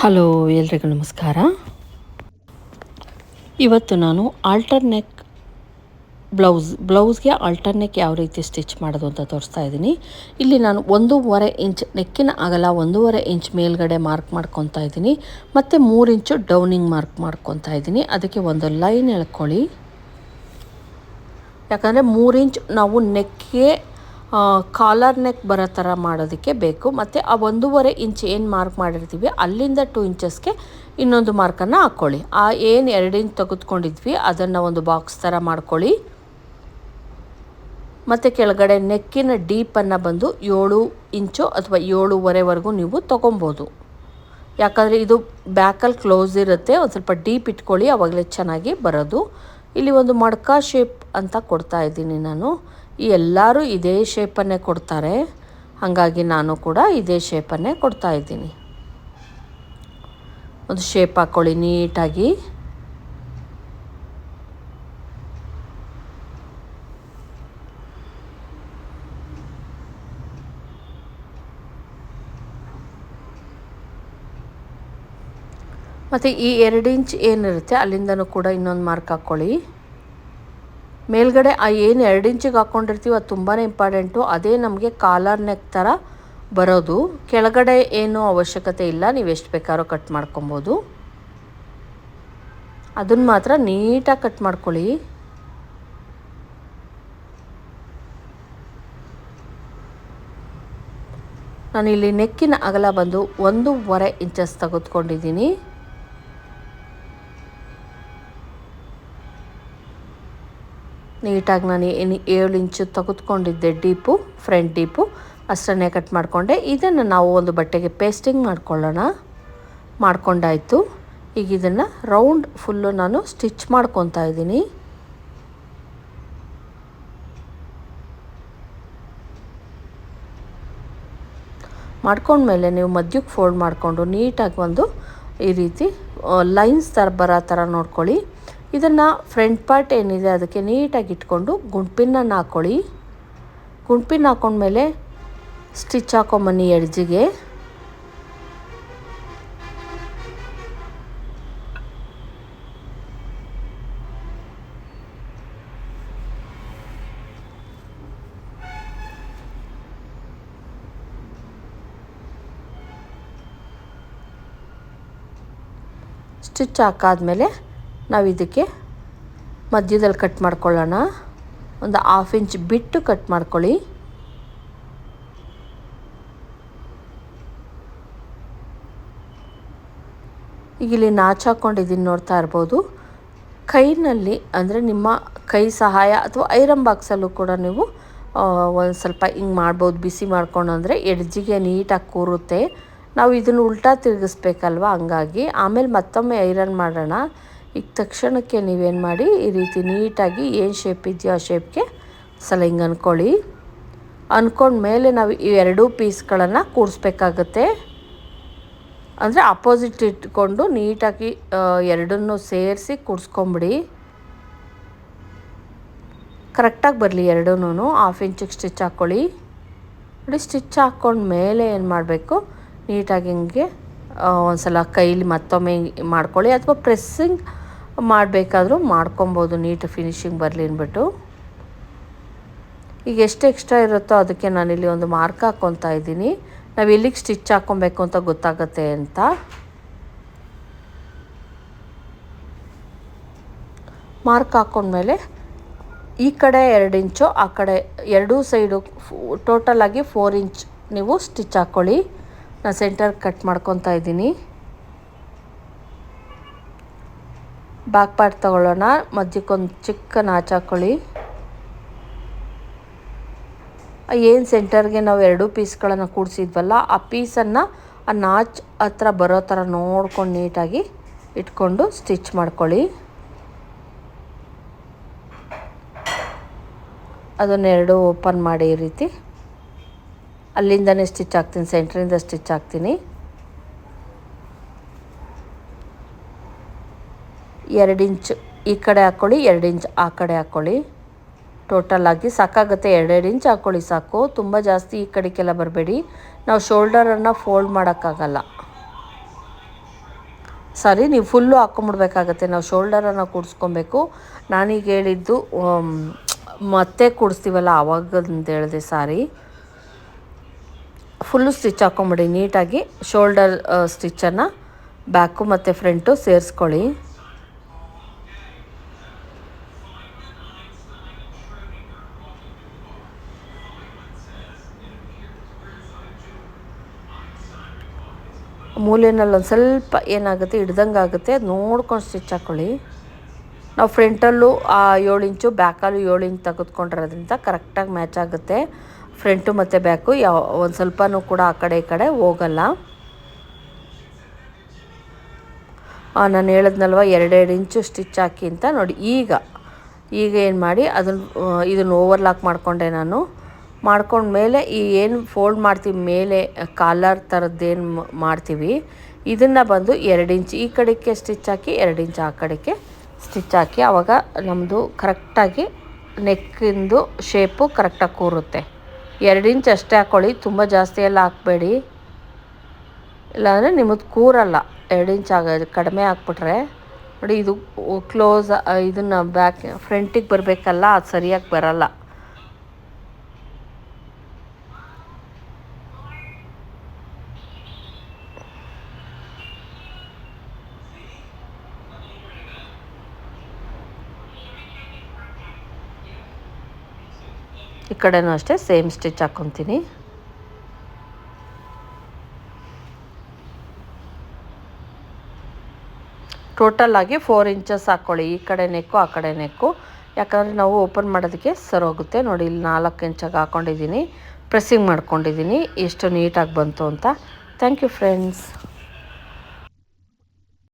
Hello, ಎಲ್ರಿಗೂ ನಮಸ್ಕಾರ. ಇವತ್ತು ನಾನು ಆಲ್ಟರ್ನೆಕ್ ಬ್ಲೌಸ್ ಬ್ಲೌಸ್ಗೆ ಆಲ್ಟರ್ನೆಕ್ ಯಾವ ರೀತಿ ಸ್ಟಿಚ್ ಮಾಡೋದು ಅಂತ ತೋರಿಸ್ತಾ ಇದ್ದೀನಿ. ಇಲ್ಲಿ ನಾನು ಒಂದೂವರೆ ಇಂಚ್ ನೆಕ್ಕಿನ ಅಗಲ ಒಂದೂವರೆ ಇಂಚ್ ಮೇಲ್ಗಡೆ ಮಾರ್ಕ್ ಮಾಡ್ಕೊತಾ ಇದ್ದೀನಿ. ಮತ್ತು ಮೂರು ಇಂಚು ಡೌನಿಂಗ್ ಮಾರ್ಕ್ ಮಾಡ್ಕೊತಾ ಇದ್ದೀನಿ. ಅದಕ್ಕೆ ಒಂದು ಲೈನ್ ಎಳ್ಕೊಳ್ಳಿ. ಯಾಕಂದರೆ ಮೂರು ಇಂಚ್ ನಾವು ನೆಕ್ಗೆ ಕಾಲರ್ ನೆಕ್ ಬರೋ ಥರ ಮಾಡೋದಕ್ಕೆ ಬೇಕು. ಮತ್ತು ಆ ಒಂದೂವರೆ ಇಂಚ್ ಏನು ಮಾರ್ಕ್ ಮಾಡಿರ್ತೀವಿ, ಅಲ್ಲಿಂದ ಟೂ ಇಂಚಸ್ಗೆ ಇನ್ನೊಂದು ಮಾರ್ಕನ್ನು ಹಾಕ್ಕೊಳ್ಳಿ ಆ ಏನು ಎರಡು ಇಂಚ್ ತೆಗೆದುಕೊಂಡಿದ್ವಿ, ಅದನ್ನು ಒಂದು ಬಾಕ್ಸ್ ಥರ ಮಾಡ್ಕೊಳ್ಳಿ. ಮತ್ತು ಕೆಳಗಡೆ ನೆಕ್ಕಿನ ಡೀಪನ್ನು ಬಂದು ಏಳು ಇಂಚು ಅಥವಾ ಏಳೂವರೆವರೆಗೂ ನೀವು ತೊಗೊಬೋದು. ಯಾಕಂದರೆ ಇದು ಬ್ಯಾಕಲ್ಲಿ ಕ್ಲೋಸ್ ಇರುತ್ತೆ, ಒಂದು ಸ್ವಲ್ಪ ಡೀಪ್ ಇಟ್ಕೊಳ್ಳಿ ಆವಾಗಲೇ ಚೆನ್ನಾಗಿ ಬರೋದು. ಇಲ್ಲಿ ಒಂದು ಮಡ್ಕ ಶೇಪ್ ಅಂತ ಕೊಡ್ತಾ ಇದ್ದೀನಿ ನಾನು. ಈ ಎಲ್ಲರೂ ಇದೇ ಶೇಪನ್ನೇ ಕೊಡ್ತಾರೆ. ಹಾಗಾಗಿ ನಾನು ಕೂಡ ಇದೇ ಶೇಪನ್ನೇ ಕೊಡ್ತಾ ಇದ್ದೀನಿ. ಒಂದು ಶೇಪ್ ಹಾಕ್ಕೊಳ್ಳಿ ನೀಟಾಗಿ. ಮತ್ತು ಈ ಎರಡು ಇಂಚ್ ಏನಿರುತ್ತೆ ಅಲ್ಲಿಂದನೂ ಕೂಡ ಇನ್ನೊಂದು ಮಾರ್ಕ್ ಹಾಕ್ಕೊಳ್ಳಿ ಮೇಲ್ಗಡೆ ಆ ಏನು ಎರಡು ಇಂಚಿಗೆ ಹಾಕ್ಕೊಂಡಿರ್ತೀವಿ ಅದು ತುಂಬಾ ಇಂಪಾರ್ಟೆಂಟು. ಅದೇ ನಮಗೆ ಕಾಲರ್ ನೆಕ್ ಥರ ಬರೋದು. ಕೆಳಗಡೆ ಏನೂ ಅವಶ್ಯಕತೆ ಇಲ್ಲ. ನೀವು ಎಷ್ಟು ಬೇಕಾದ್ರೂ ಕಟ್ ಮಾಡ್ಕೊಬೋದು. ಅದನ್ನು ಮಾತ್ರ ನೀಟಾಗಿ ಕಟ್ ಮಾಡ್ಕೊಳ್ಳಿ. ನಾನಿಲ್ಲಿ ನೆಕ್ಕಿನ ಅಗಲ ಬಂದು ಒಂದೂವರೆ ಇಂಚಸ್ ತೆಗೆದುಕೊಂಡಿದ್ದೀನಿ. ನೀಟಾಗಿ ನಾನು ಏಳು ಇಂಚು ತೆಗೆದುಕೊಂಡಿದ್ದೆ ಡೀಪು, ಫ್ರಂಟ್ ಡೀಪು, ಅಷ್ಟನ್ನೇ ಕಟ್ ಮಾಡಿಕೊಂಡೆ. ಇದನ್ನು ನಾವು ಒಂದು ಬಟ್ಟೆಗೆ ಪೇಸ್ಟಿಂಗ್ ಮಾಡ್ಕೊಳ್ಳೋಣ. ಮಾಡ್ಕೊಂಡಾಯಿತು. ಈಗ ಇದನ್ನು ರೌಂಡ್ ಫುಲ್ಲು ನಾನು ಸ್ಟಿಚ್ ಮಾಡ್ಕೊತಾ ಇದ್ದೀನಿ. ಮಾಡ್ಕೊಂಡ್ಮೇಲೆ ನೀವು ಮಧ್ಯಕ್ಕೆ ಫೋಲ್ಡ್ ಮಾಡಿಕೊಂಡು ನೀಟಾಗಿ ಒಂದು ಈ ರೀತಿ ಲೈನ್ಸ್ ಥರ ಬರೋ ಥರ ನೋಡ್ಕೊಳ್ಳಿ. ಇದನ್ನು ಫ್ರಂಟ್ ಪಾರ್ಟ್ ಏನಿದೆ ಅದಕ್ಕೆ ನೀಟಾಗಿ ಇಟ್ಕೊಂಡು ಗುಂಪಿನ ಹಾಕ್ಕೊಳ್ಳಿ ಗುಂಡ್ಪಿನ್ ಹಾಕ್ಕೊಂಡ್ಮೇಲೆ ಸ್ಟಿಚ್ ಹಾಕೊಂಬನ್ನಿ ಎಡ್ಜಿಗೆ. ಸ್ಟಿಚ್ ಹಾಕಾದ್ಮೇಲೆ ನಾವು ಇದಕ್ಕೆ ಮಧ್ಯದಲ್ಲಿ ಕಟ್ ಮಾಡ್ಕೊಳ್ಳೋಣ. ಒಂದು ಹಾಫ್ ಇಂಚ್ ಬಿಟ್ಟು ಕಟ್ ಮಾಡ್ಕೊಳ್ಳಿ. ಈಗ ಇಲ್ಲಿ ನಾಚ್ ಹಾಕ್ಕೊಂಡಿದ್ದೀನಿ ನೋಡ್ತಾ ಇರ್ಬೋದು. ಕೈನಲ್ಲಿ ಅಂದರೆ ನಿಮ್ಮ ಕೈ ಸಹಾಯ ಅಥವಾ ಐರನ್ ಬಾಕ್ಸಲ್ಲೂ ಕೂಡ ನೀವು ಒಂದು ಸ್ವಲ್ಪ ಹಿಂಗೆ ಮಾಡ್ಬೋದು. ಬಿಸಿ ಮಾಡ್ಕೊಂಡು ಅಂದರೆ ಎಡ್ಜಿಗೆ ನೀಟಾಗಿ ಕೂರುತ್ತೆ. ನಾವು ಇದನ್ನು ಉಲ್ಟಾ ತಿರುಗಿಸ್ಬೇಕಲ್ವ? ಹಂಗಾಗಿ ಆಮೇಲೆ ಮತ್ತೊಮ್ಮೆ ಐರನ್ ಮಾಡೋಣ. ಈಗ ತಕ್ಷಣಕ್ಕೆ ನೀವೇನು ಮಾಡಿ ಈ ರೀತಿ ನೀಟಾಗಿ ಏನು ಶೇಪ್ ಇದೆಯೋ ಆ ಶೇಪ್ಗೆ ಸಲ ಹಿಂಗೆ ಅಂದ್ಕೊಳ್ಳಿ ಅಂದ್ಕೊಂಡ್ಮೇಲೆ ನಾವು ಈ ಎರಡೂ ಪೀಸ್ಗಳನ್ನು ಕೂಡಿಸ್ಬೇಕಾಗತ್ತೆ. ಅಂದರೆ ಅಪೋಸಿಟ್ ಇಟ್ಕೊಂಡು ನೀಟಾಗಿ ಎರಡನ್ನೂ ಸೇರಿಸಿ ಕೂಡಿಸ್ಕೊಂಬಿಡಿ. ಕರೆಕ್ಟಾಗಿ ಬರಲಿ ಎರಡೂ ಹಾಫ್ ಇಂಚಿಗೆ ಸ್ಟಿಚ್ ಹಾಕ್ಕೊಳ್ಳಿ ನೋಡಿ ಸ್ಟಿಚ್ ಮೇಲೆ ಏನು ಮಾಡಬೇಕು? ನೀಟಾಗಿ ಹಿಂಗೆ ಒಂದು ಸಲ ಕೈಲಿ ಮತ್ತೊಮ್ಮೆ ಮಾಡ್ಕೊಳ್ಳಿ. ಅಥವಾ ಪ್ರೆಸ್ಸಿಂಗ್ ಮಾಡಬೇಕಾದ್ರೂ ಮಾಡ್ಕೊಬೋದು, ನೀಟ್ ಫಿನಿಶಿಂಗ್ ಬರಲಿ ಅಂದ್ಬಿಟ್ಟು. ಈಗ ಎಷ್ಟು ಎಕ್ಸ್ಟ್ರಾ ಇರುತ್ತೋ ಅದಕ್ಕೆ ನಾನಿಲ್ಲಿ ಒಂದು ಮಾರ್ಕ್ ಹಾಕ್ಕೊತಾ ಇದ್ದೀನಿ. ನಾವು ಎಲ್ಲಿಗೆ ಸ್ಟಿಚ್ ಹಾಕ್ಕೊಬೇಕು ಅಂತ ಗೊತ್ತಾಗತ್ತೆ ಅಂತ. ಮಾರ್ಕ್ ಹಾಕ್ಕೊಂಡ್ಮೇಲೆ ಈ ಕಡೆ ಎರಡು ಇಂಚು, ಆ ಕಡೆ ಎರಡೂ ಸೈಡು ಆಗಿ ಫೋರ್ ಇಂಚ್ ನೀವು ಸ್ಟಿಚ್ ಹಾಕ್ಕೊಳ್ಳಿ ನಾನು ಸೆಂಟರ್ ಕಟ್ ಮಾಡ್ಕೊತಾ ಇದ್ದೀನಿ. ಬ್ಯಾಕ್ ಪಾರ್ಟ್ ತಗೊಳ್ಳೋಣ. ಮಧ್ಯಕ್ಕೊಂದು ಚಿಕ್ಕ ನಾಚ್ ಹಾಕೊಳ್ಳಿ ಏನು ಸೆಂಟರ್ಗೆ ನಾವು ಎರಡು ಪೀಸ್ಗಳನ್ನು ಕೂಡಿಸಿದ್ವಲ್ಲ, ಆ ಪೀಸನ್ನು ಆ ನಾಚ್ ಹತ್ರ ಬರೋ ಥರ ನೋಡ್ಕೊಂಡು ನೀಟಾಗಿ ಇಟ್ಕೊಂಡು ಸ್ಟಿಚ್ ಮಾಡ್ಕೊಳ್ಳಿ. ಅದನ್ನೆರಡು ಓಪನ್ ಮಾಡಿ ಈ ರೀತಿ. ಅಲ್ಲಿಂದನೇ ಸ್ಟಿಚ್ ಹಾಕ್ತೀನಿ, ಸೆಂಟ್ರಿಂದ ಸ್ಟಿಚ್ ಹಾಕ್ತೀನಿ. ಎರಡು ಇಂಚ್ ಈ ಕಡೆ ಹಾಕ್ಕೊಳ್ಳಿ ಎರಡು ಇಂಚ್ ಆ ಕಡೆ ಹಾಕ್ಕೊಳ್ಳಿ ಆಗಿ ಸಾಕಾಗುತ್ತೆ, ಎರಡೆರಡು ಇಂಚ್ ಹಾಕ್ಕೊಳ್ಳಿ ಸಾಕು. ತುಂಬ ಜಾಸ್ತಿ ಈ ಕಡೆಗೆಲ್ಲ ಬರಬೇಡಿ. ನಾವು ಶೋಲ್ಡರನ್ನು ಫೋಲ್ಡ್ ಮಾಡೋಕ್ಕಾಗಲ್ಲ. ಸಾರಿ, ನೀವು ಫುಲ್ಲು ಹಾಕ್ಕೊಂಬಿಡ್ಬೇಕಾಗತ್ತೆ ನಾವು ಶೋಲ್ಡರನ್ನು ಕೂಡಿಸ್ಕೊಬೇಕು. ನಾನೀಗ ಹೇಳಿದ್ದು ಮತ್ತೆ ಕೂಡಿಸ್ತೀವಲ್ಲ ಆವಾಗಂತ ಹೇಳಿದೆ ಸಾರಿ. ಫುಲ್ಲು ಸ್ಟಿಚ್ ಹಾಕ್ಕೊಂಬಿಡಿ ನೀಟಾಗಿ ಶೋಲ್ಡರ್ ಸ್ಟಿಚ್ಚನ್ನು ಬ್ಯಾಕು ಮತ್ತು ಫ್ರಂಟು ಸೇರಿಸ್ಕೊಳ್ಳಿ. ಮೂಲೆಯಲ್ಲಿ ಒಂದು ಸ್ವಲ್ಪ ಏನಾಗುತ್ತೆ ಹಿಡ್ದಂಗೆ ಆಗುತ್ತೆ ಅದು ನೋಡ್ಕೊಂಡು ಸ್ಟಿಚ್ ಹಾಕ್ಕೊಳ್ಳಿ ನಾವು ಫ್ರಂಟಲ್ಲೂ ಆ ಏಳು ಇಂಚು ಬ್ಯಾಕಲ್ಲೂ ಏಳು ಇಂಚು ತೆಗೆದುಕೊಂಡಿರೋದ್ರಿಂದ ಕರೆಕ್ಟಾಗಿ ಮ್ಯಾಚ್ ಆಗುತ್ತೆ. ಫ್ರಂಟು ಮತ್ತು ಬ್ಯಾಕು ಯಾವ, ಒಂದು ಸ್ವಲ್ಪನೂ ಕೂಡ ಆ ಕಡೆ ಈ ಕಡೆ ಹೋಗಲ್ಲ. ನಾನು ಹೇಳಿದ್ನಲ್ವ, ಎರಡೆರಡು ಇಂಚು ಸ್ಟಿಚ್ ಹಾಕಿ ಅಂತ ನೋಡಿ, ಈಗ ಈಗ ಏನು ಮಾಡಿ ಅದನ್ನು ಇದನ್ನು ಓವರ್ಲಾಕ್ ಮಾಡಿಕೊಂಡೆ ನಾನು. ಮಾಡ್ಕೊಂಡ್ಮೇಲೆ ಈ ಏನು ಫೋಲ್ಡ್ ಮಾಡ್ತೀವಿ, ಮೇಲೆ ಕಾಲರ್ ಥರದ್ದೇನು ಮಾಡ್ತೀವಿ, ಇದನ್ನು ಬಂದು ಎರಡು ಇಂಚ್, ಈ ಕಡೆಗೆ ಸ್ಟಿಚ್ ಹಾಕಿ ಎರಡು ಇಂಚ್, ಆ ಕಡೆಗೆ ಸ್ಟಿಚ್ ಹಾಕಿ ಆವಾಗ ನಮ್ಮದು ಕರೆಕ್ಟಾಗಿ ನೆಕ್ಕಿಂದು ಶೇಪು ಕರೆಕ್ಟಾಗಿ ಕೂರುತ್ತೆ. ಎರಡು ಇಂಚ್ ಅಷ್ಟೇ ಹಾಕ್ಕೊಳ್ಳಿ ತುಂಬ ಜಾಸ್ತಿ ಎಲ್ಲ ಹಾಕಬೇಡಿ. ಇಲ್ಲಾಂದರೆ ನಿಮ್ಮದು ಕೂರಲ್ಲ. ಎರಡು ಇಂಚ್ ಆಗ, ಕಡಿಮೆ ಹಾಕ್ಬಿಟ್ರೆ. ನೋಡಿ ಇದು ಕ್ಲೋಸ್ ಇದನ್ನು ಬ್ಯಾಕ್ ಫ್ರಂಟಿಗೆ ಬರಬೇಕಲ್ಲ, ಅದು ಸರಿಯಾಗಿ ಬರಲ್ಲ. ಈ ಕಡೆನೂ ಅಷ್ಟೇ, ಸೇಮ್ ಸ್ಟಿಚ್ ಹಾಕ್ಕೊತೀನಿ ಟೋಟಲ್ ಆಗಿ ಫೋರ್ ಇಂಚಸ್ ಹಾಕ್ಕೊಳ್ಳಿ ಈ ಕಡೆ ನೆಕ್ಕು ಆ ಕಡೆ ನೆಕ್ಕು ಯಾಕಂದರೆ ನಾವು ಓಪನ್ ಮಾಡೋದಕ್ಕೆ ಸರೋಗುತ್ತೆ ನೋಡಿ, ಇಲ್ಲಿ ನಾಲ್ಕು ಇಂಚಾಗಿ ಹಾಕ್ಕೊಂಡಿದ್ದೀನಿ ಪ್ರೆಸ್ಸಿಂಗ್ ಮಾಡ್ಕೊಂಡಿದ್ದೀನಿ. ಎಷ್ಟು ನೀಟಾಗಿ ಬಂತು ಅಂತ. Thank you friends